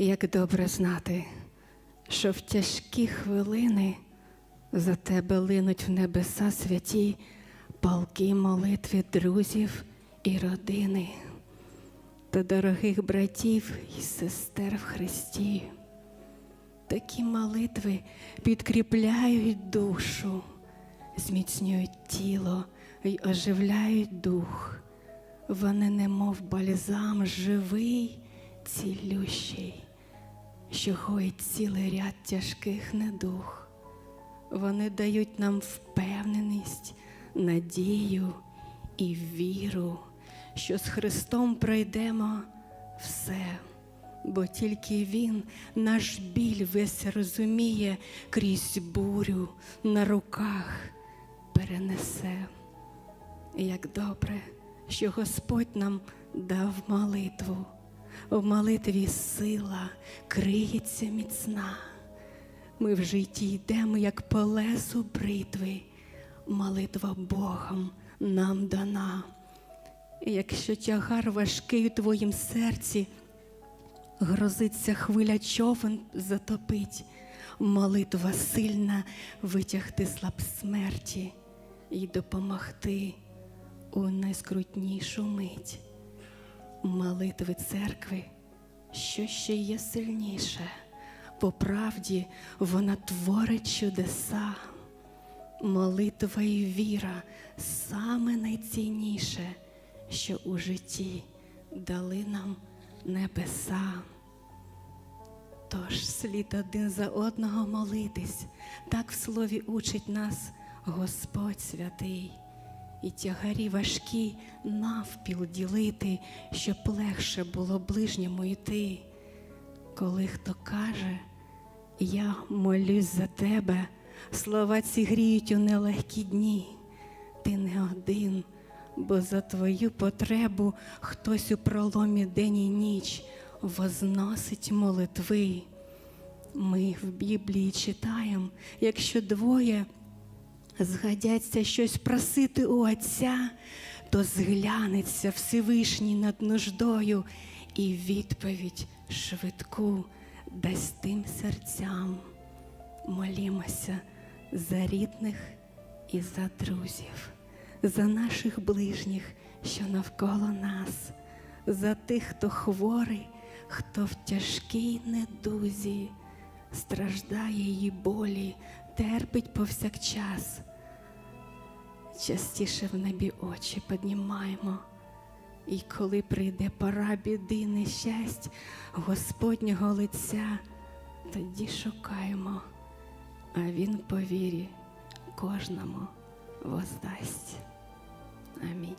Як добре знати, що в тяжкі хвилини за тебе линуть в небеса святі палки молитви друзів і родини та дорогих братів і сестер в Христі. Такі молитви підкріпляють душу, зміцнюють тіло й оживляють дух. Вони немов бальзам живий, цілющий, що гоїть цілий ряд тяжких недух. Вони дають нам впевненість, надію і віру, що з Христом пройдемо все, бо тільки Він наш біль весь розуміє крізь бурю на руках перенесе. Як добре, що Господь нам дав молитву, в молитві сила криється міцна. Ми в житті йдемо, як по лесу бритви, молитва Богом нам дана. І якщо тягар важкий у твоїм серці, грозиться хвиля човен затопить, молитва сильна витягти слаб смерті і допомогти у найскрутнішу мить. Молитви церкви, що ще є сильніше, по правді вона творить чудеса. Молитва і віра саме найцінніше, що у житті дали нам небеса. Тож слід один за одного молитись, так в слові учить нас Господь святий, і тягарі важкі навпіл ділити, щоб легше було ближньому йти. Коли хто каже, я молюсь за тебе, слова ці гріють у нелегкі дні. Ти не один, бо за твою потребу хтось у проломі день і ніч возносить молитви. Ми в Біблії читаємо, якщо двоє згадяться щось просити у Отця, то зглянеться Всевишній над нуждою і відповідь швидку дасть тим серцям. Молімося за рідних і за друзів, за наших ближніх, що навколо нас, за тих, хто хворий, хто в тяжкій недузі, страждає її болі, терпить повсякчас. Частіше в небі очі піднімаємо. І коли прийде пора біди, нещасть Господнього лиця, тоді шукаємо, а Він по вірі кожному воздасть. Амінь.